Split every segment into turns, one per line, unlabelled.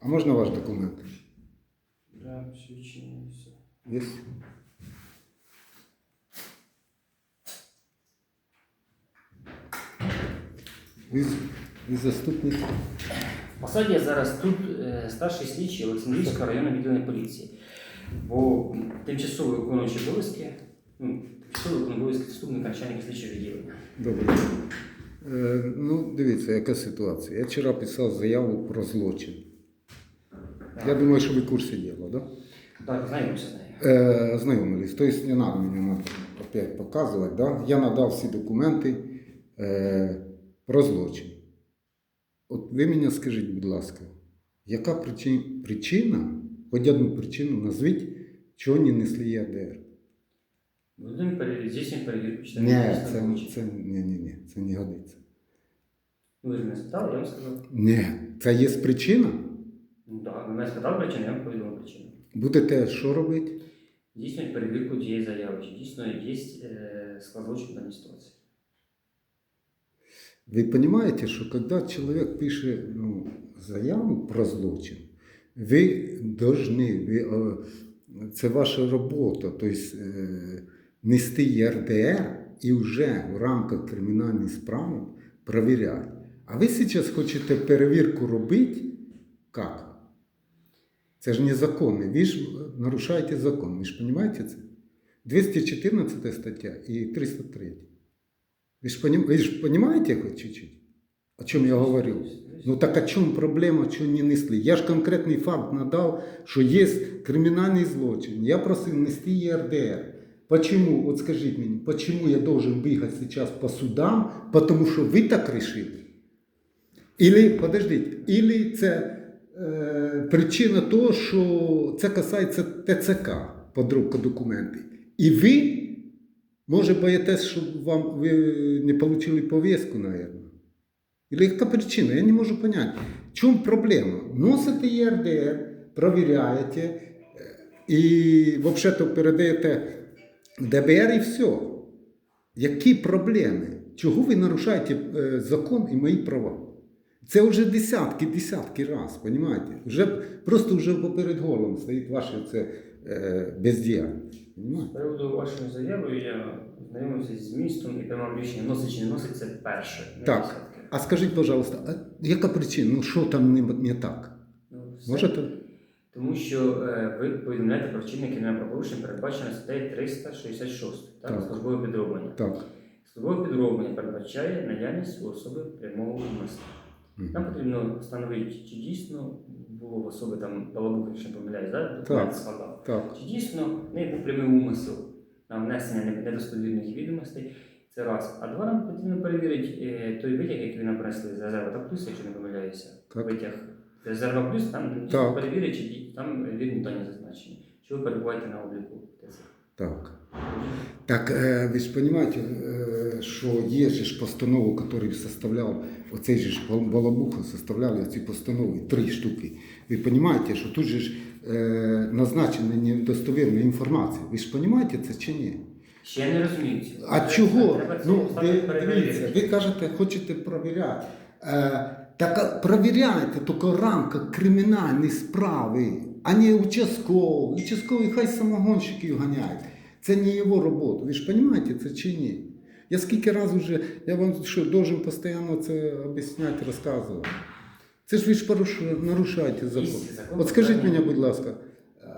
А можна ваш документ?
Да, свідчення і все.
Є? Ви, ви заступник?
Посаді я зараз тут е, старший слідчий Олександрівського районного відділення поліції. Бо тимчасово виконуючи обов'язки, ну, тимчасово виконуючи обов'язки заступника начальника слідчого відділення.
Добре. Е, ну, дивіться, яка ситуація. Я вчора писав заяву про злочин. Я думаю, що ви в курсі діла, так?
Так, знайомимося з нею.
Е, ознайомились. Тобто не треба мені опять показувати. Да? Я надав всі документи е, про злочин. От ви мені скажіть, будь ласка, яка причина, причина хоч одну причину назвіть, чого не несли ЄРДР?
Будемо перевірити, здійснюємо перевірку. чи
Ні,
не
це,
дійсно
це, ні, ні, ні, це не годиться.
Ну, Ви ж мене спитали, я вам сказав.
Ні, це є причина.
Так, мене спитали причину, я вам повідомив причину.
Будете що робити?
Здійснюють перевірку тієї заяви, чи дійсно є е, склад злочину в даній ситуації.
Ви розумієте, що коли чоловік пише ну, заяву про злочин, ви повинні, ви, е, це ваша робота, тобто е, нести ЄРДР і вже в рамках кримінальної справи перевіряти. А ви зараз хочете перевірку робити? Як? Це ж незаконно. Ви ж нарушаєте закон. Ви ж розумієте це? 214 стаття і 303. Ви ж, ж понимаете хоть чуть-чуть? О чем я говорю? Ну так о чем проблема, що не несли? Я ж конкретний факт надав, що є кримінальний злочин. Я просив нести ЄРДР. Почему? От скажіть мені, почему я должен бігати сейчас по судам, потому що ви так решили? Или, подождіть, или це причина того, що це касається ТЦК, подробка документів. І ви, може, боїтесь, щоб вам ви не отримали повістку, мабуть. Или яка причина? Я не можу понять. В чому проблема? Носите ЄРДР, провіряєте е, і взагалі передаєте ДБР і все. Які проблеми? Чого ви нарушаєте е, закон і мої права? Це вже десятки, десятки раз, розумієте? Вже, просто вже поперед горлом стоїть ваше це е, бездіяльність.
З приводу вашої заяви я знайомився з змістом і приймав рішення, носить чи не носить це перше. не
Так.
десятки.
А скажіть, пожалуйста, а яка причина? Ну що там не, не так?
Ну, все.
Можете?
Тому що е, ви повідомляєте про вчинення кримінального правопорушення, передбачено статтею 366, так,
Так.
службове підроблення.
Так.
Службове підроблення передбачає наявність у особи прямого умислу. Нам потрібно встановити, чи дійсно було в особи там балабуха, якщо не помиляюсь, да?
Так.
складав.
Так.
Чи дійсно в неї був прямий умисел на внесення недостовірних відомостей? Це раз. А два нам потрібно перевірити е, той витяг, який нам принесли з резерва та плюс, якщо не помиляюся.
Так.
Витяг з резерва плюс, там
Так.
перевірити, чи там вірні дані зазначені. Що ви перебуваєте на обліку ТЦК.
Так. Так, е, ви ж розумієте, е, що є ж постанову, яку составляв оцей же Балабуха, составляли ці постанови, три штуки. Ви розумієте, що тут же ж е, назначена недостовірна інформація. Ви ж розумієте це чи ні?
Ще я не розумію.
А
Треба-
чого?
Треба це
Ну, ви, дивіться, ви кажете, хочете провіряти. Е, так а провіряйте тільки в рамках кримінальної справи, а не участковий. Участковий хай самогонщиків ганяють. Це не його робота. Ви ж розумієте це чи ні? Я скільки разів вже, я вам що, должен постійно це об'ясняти, розказувати. Це ж ви ж нарушаєте закон. От скажіть мені, будь ласка,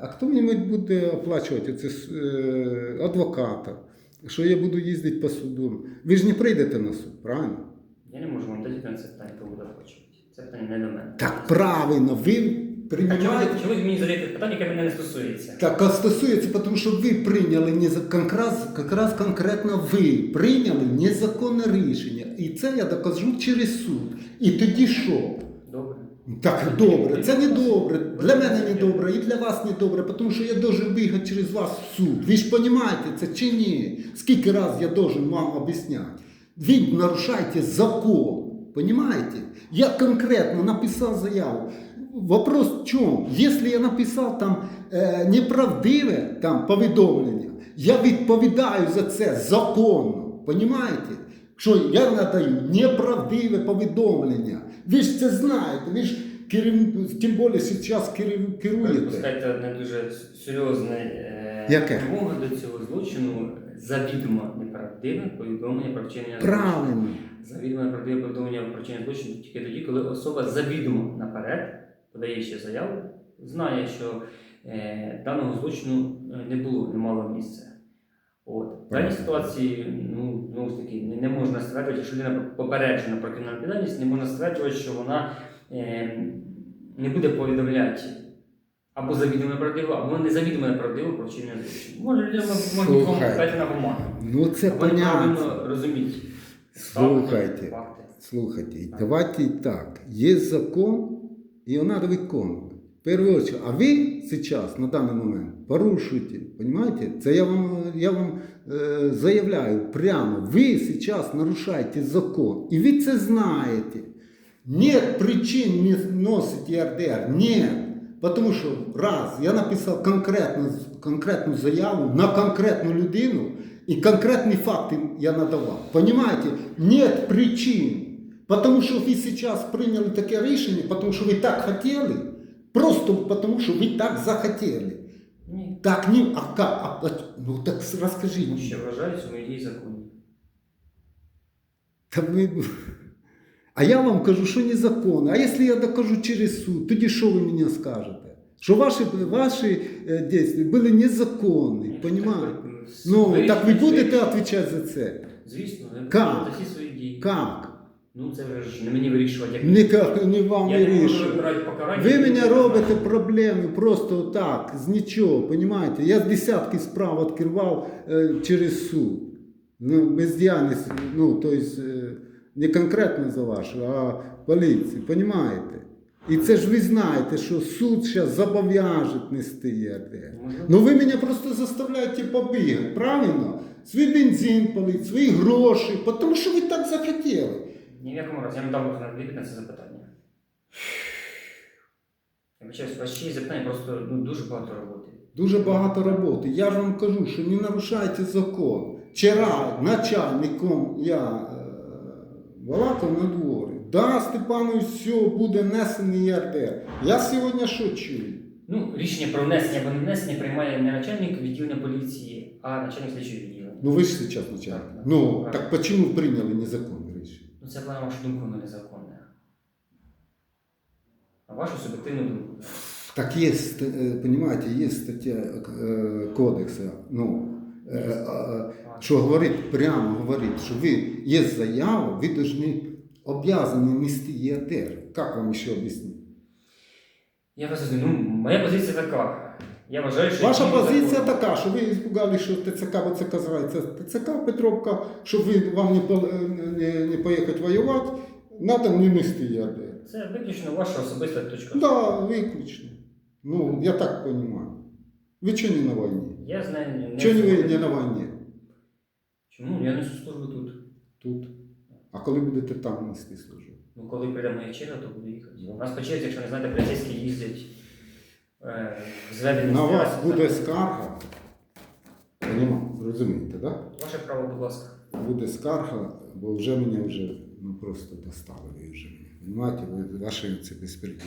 а хто мені буде оплачувати це е, адвоката? Що я буду їздити по суду? Ви ж не прийдете на суд, правильно?
Я не можу вам дати на це питання, хто буде оплачувати. Це питання не до мене.
Так правильно, ви
А ви,
приймаєте.
чого ви мені задаєте питання, яке мене не стосується?
Так, а стосується, тому що ви прийняли якраз, якраз конкретно ви прийняли незаконне рішення. І це я докажу через суд. І тоді що?
Добре.
Так, добре, це не добре. Для мене не добре, і для вас не добре, тому що я должен бігати через вас в суд. Ви ж розумієте це чи ні? Скільки раз я должен вам об'ясняти? Ви нарушаєте закон. Понимаете? Я конкретно написал заяву. Вопрос в чем? Если я написав там е, неправдиве там, повідомлення, я відповідаю за це законно. Понимаете? Що я надаю неправдиве повідомлення. Ви ж це знаєте, ви ж керів... тим більше зараз керів... Керуєте.
допускаєте одне дуже серйозне е, вимога до цього злочину завідомо неправдиве повідомлення про вчинення
Правильно.
Завідомо неправдиве повідомлення про вчинення злочину тільки тоді, коли особа завідомо наперед, подаючи заяву, знає, що е, даного злочину е, не було, не мало місця. От. В даній ситуації, ну, знову ж таки, не, не можна стверджувати, що людина попереджена про кримінальну відповідальність, не можна стверджувати, що вона е, не буде повідомляти або завідомо неправдиво, або незавідомо неправдиво про вчинення злочину. Може, людина може нікому сказати на гуману.
Ну це
Або
понятно.
розуміти.
Слухайте. Слухайте, давайте так. Є закон, і його треба виконувати. В першу очередь, а ви зараз, на даний момент, порушуєте, понимаете? Це я вам, я вам е, заявляю прямо, ви зараз нарушаєте закон, і ви це знаєте. Нет причин не носить РДР, нет. Потому що раз, я написав конкретну, конкретну заяву на конкретну людину, і конкретні факти я надавав. Понимаете? Нет причин. Потому що ви зараз прийняли таке рішення, тому що ви так хотіли, просто тому що ви так захотіли.
Ні.
Так ні, а, ка- а, а ну так розкажіть.
Тому що вважаються мої дії законні.
Та ви... А я вам кажу, що незаконно. А якщо я докажу через суд, тоді що ви мені скажете? Що ваші, ваші е, дії були незаконні,
Ні,
понимаете?
так,
Ну,
вирішуйте
так ви будете
свої-
відповідати за це?
Звісно, ви
Как?
будете всі свої дії.
Як?
Ну це вже ж не мені вирішувати, як
Ніяк не вам
я не можу
вирішувати.
вибирати покарання.
Ви мене робите проблеми просто так, з нічого, понимаете? Я десятки справ відкривав е, через суд. Ну, бездіяльність, ну, то есть, е, не конкретно за вашу, а поліцію, понимаете? І це ж ви знаєте, що суд зараз зобов'яже нести ЄРДР. Ну ви мене просто заставляєте побігати, правильно? Свій бензин полить, свої гроші, тому що ви так захотіли.
Ні в якому разі, я не дам відповідь на це запитання. Я вибачаюсь, є запитання, просто ну, дуже багато роботи.
Дуже багато роботи. Я ж вам кажу, що не нарушайте закон. Вчора начальником я е, балакав на дворі. Да, Степанович, все, буде внесений ЄРДР. Я сьогодні що чую?
Ну, рішення про внесення або не внесення приймає не начальник відділення поліції, а начальник слідчого відділення.
Ну ви ж зараз начальник.
Так, так.
Ну,
Так.
так чому прийняли?
Ну, це на вашу думку незаконне. А вашу суб'єктивну думку.
Так є, е, понимаете, є стаття е, кодексу, ну, е, що говорить, прямо говорить, що ви є заява, ви повинні обязані нести ЄРДР. Як вам ще об'яснити?
Я розумію. Ну, моя позиція така. Я вважаю, що
Ваша позиція така, що ви испугали, що ТЦК, бо це називається ТЦК Петровка, щоб ви вам не, по- не, не поїхати воювати, треба не нести ЄРДР.
Це виключно ваша особиста точка. зору.
Да, виключно. Ну, я так розумію. Ви чого не на війні?
Я знаю, не
Чого не ви не на війні?
Чому? Я несу службу тут.
Тут. А коли будете там нести службу?
Ну, коли прийде моя черга, то буду їхати. У нас по черзі, якщо не знаєте, поліцейські їздять е, зведені
На вас буде скарга. Розумієте, так? Да?
Ваше право, будь ласка.
Буде скарга, бо вже мене вже ну, просто достали ви вже ви ваші це безпреділ.